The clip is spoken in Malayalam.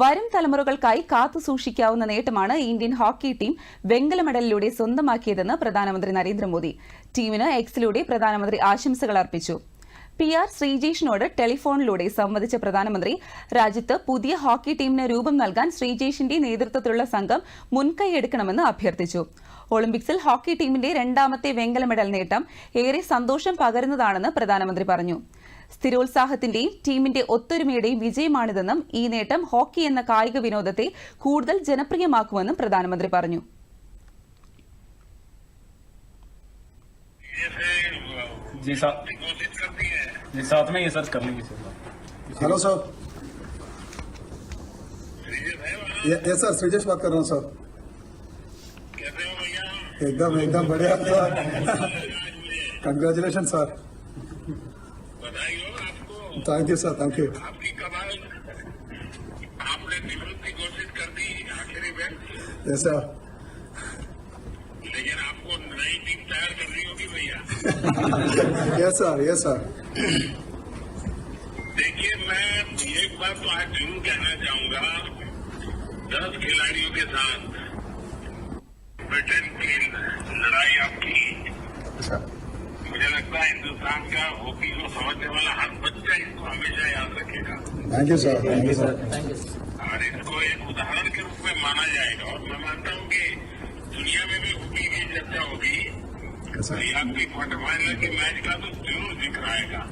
വരും തലമുറകൾക്കായി കാത്തു സൂക്ഷിക്കാവുന്ന നേട്ടമാണ് ഇന്ത്യൻ ഹോക്കി ടീം വെങ്കല മെഡലിലൂടെ സ്വന്തമാക്കിയതെന്ന് പ്രധാനമന്ത്രി നരേന്ദ്രമോദി. ടീമിന് എക്സിലൂടെ പ്രധാനമന്ത്രി ആശംസകൾ അർപ്പിച്ചു. പി ആർ ശ്രീജേഷിനോട് ടെലിഫോണിലൂടെ സംവദിച്ച പ്രധാനമന്ത്രി രാജ്യത്ത് പുതിയ ഹോക്കി ടീമിന് രൂപം നൽകാൻ ശ്രീജേഷിന്റെ നേതൃത്വത്തിലുള്ള സംഘം മുൻകൈയെടുക്കണമെന്ന് അഭ്യർത്ഥിച്ചു. ഒളിമ്പിക്സിൽ ഹോക്കി ടീമിന്റെ രണ്ടാമത്തെ വെങ്കല മെഡൽ നേട്ടം ഏറെ സന്തോഷം പകരുന്നതാണെന്ന് പ്രധാനമന്ത്രി പറഞ്ഞു. സ്ഥിരോത്സാഹത്തിന്റെയും ടീമിന്റെ ഒത്തൊരുമയുടെയും വിജയമാണിതെന്നും ഈ നേട്ടം ഹോക്കി എന്ന കായിക വിനോദത്തെ കൂടുതൽ ജനപ്രിയമാക്കുമെന്നും പ്രധാനമന്ത്രി പറഞ്ഞു जी साथ घोषित करती है जी साथ में ये सर कर लेंगे सर हेलो सर श्रीजीत है वहाँ ये, ये सर श्रीजेश बात कर रहा हूँ सर कैसे हो भैया एकदम एकदम बढ़िया सर कंग्रेचुलेशन सर बधाई हो आपको thank you sir thank you आपकी कमाल आपने निवृत्ति घोषित कर दी आखिरी व्यक्ति यस सर लेकिन आपको नई टीम तैयार करनी होगी भैया। यस सर यस सर देखिए मैं एक बात तो आज ज़रूर कहना चाहूँगा। दस खिलाड़ियों के साथ ब्रिटेन की लड़ाई आपकी का हॉकी को समझने वाला हर बच्चा इसको हमेशा याद रखेगा thank you sir thank you sir और इसको एक उदाहरण के रूप में माना जाएगा। और मैं मानता हूँ कि दुनिया में भी हॉकी की चर्चा होगी। आपकी क्वार्टर फाइनल के मैच का तो ज़रूर दिख आएगा